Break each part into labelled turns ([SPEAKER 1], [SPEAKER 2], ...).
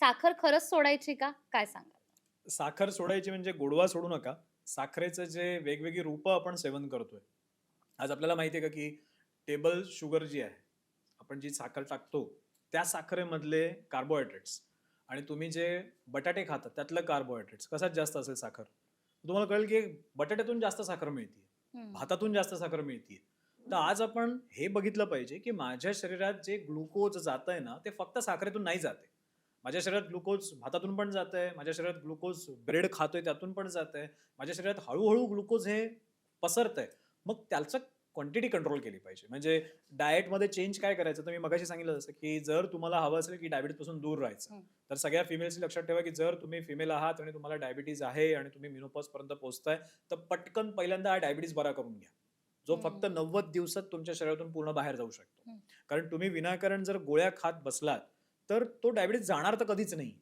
[SPEAKER 1] साखर खरंच सोडायची का? काय सांगाल?
[SPEAKER 2] साखर सोडायची म्हणजे गोडवा सोडू नका. साखरेचं जे वेगवेगळी रूपं आपण सेवन करतोय. आज आपल्याला माहिती आहे का की टेबल शुगर जी आहे आपण जी साखर टाकतो त्या साखरेमधले कार्बोहायड्रेट्स आणि तुम्ही जे बटाटे खातात त्यातलं कार्बोहायड्रेट्स कशात जास्त असेल साखर? तुम्हाला कळेल की बटाट्यातून जास्त साखर मिळते. भातातून जास्त साखर मिळते तर आज आपण हे बघितलं पाहिजे की माझ्या शरीरात जे ग्लुकोज जात आहे ना ते फक्त साखरेतून नाही जाते. माझ्या शरीरात ग्लुकोज भातातून पण जात आहे माझ्या शरीरात ग्लुकोज ब्रेड खातोय त्यातून पण जात आहे माझ्या शरीरात हळूहळू ग्लुकोज हे पसरत आहे मग त्याचं क्वांटिटी कंट्रोल केली पाहिजे म्हणजे डाएटमध्ये चेंज काय करायचं तर मी मगाशी सांगितलं जसं की जर तुम्हाला हवं असेल की डायबिटीजपासून दूर राहायचं. तर सगळ्या फिमेल्सची लक्षात ठेवा की जर तुम्ही फिमेल आहात आणि तुम्हाला डायबिटीज आहे आणि तुम्ही मिनोपॉज पर्यंत पोहोचताय तर पटकन पहिल्यांदा हा डायबिटीज बरा करून घ्या जो. फक्त नव्वद दिवसात तुमच्या शरीरातून पूर्ण बाहेर जाऊ शकतो. कारण तुम्ही विनाकारण जर गोळ्या खात बसलात तर तो डायबिटीज जाणार तर कधीच नाही.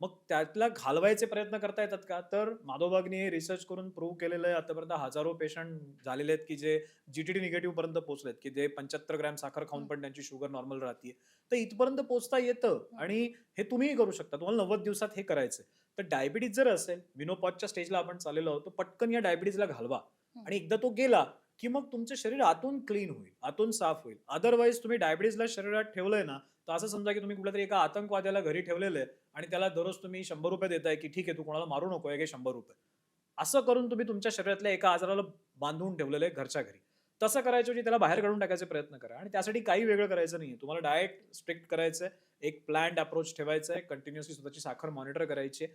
[SPEAKER 2] मग त्यातला घालवायचे प्रयत्न करता येतात का? तर माधवबागने हे रिसर्च करून प्रूव्ह केलेलं आहे आतापर्यंत हजारो पेशंट झालेले आहेत की जे जीटीडी निगेटिव्ह पर्यंत पोहोचलेत की जे पंच्याहत्तर ग्रॅम साखर खाऊन. पण त्यांची शुगर नॉर्मल राहते तर इथपर्यंत पोहोचता येतं आणि हे तुम्हीही करू शकता. तुम्हाला नव्वद दिवसात हे करायचंय तर डायबिटीज जर असेल मिनोपॉजच्या स्टेजला आपण चाललेलो आहोत तर पटकन या डायबिटीजला घालवा. आणि एकदा तो गेला की मग तुमचं शरीर आतून क्लीन होईल आतून साफ होईल. अदरवाईज तुम्ही डायबिटीजला शरीरात ठेवलंय ना तर असं समजा की तुम्ही कुठल्या तरी एका आतंकवाद्याला घरी ठेवलेलं आहे आणि त्याला दररोज तुम्ही शंभर रुपये देताय की ठीक आहे तू कोणाला मारू नको हे शंभर रुपये. असं करून तुम्ही तुमच्या शरीरातल्या एका आजाराला बांधून ठेवलेलं आहे घरच्या घरी. तसं करायचं म्हणजे त्याला बाहेर काढून टाकायचे प्रयत्न करा आणि त्यासाठी काही वेगळं करायचं नाही तुम्हाला डाएट स्ट्रिक्ट करायचं एक प्लॅन्ड अप्रोच ठेवायचा आहे कंटिन्युअसली स्वतःची साखर मॉनिटर करायची आहे.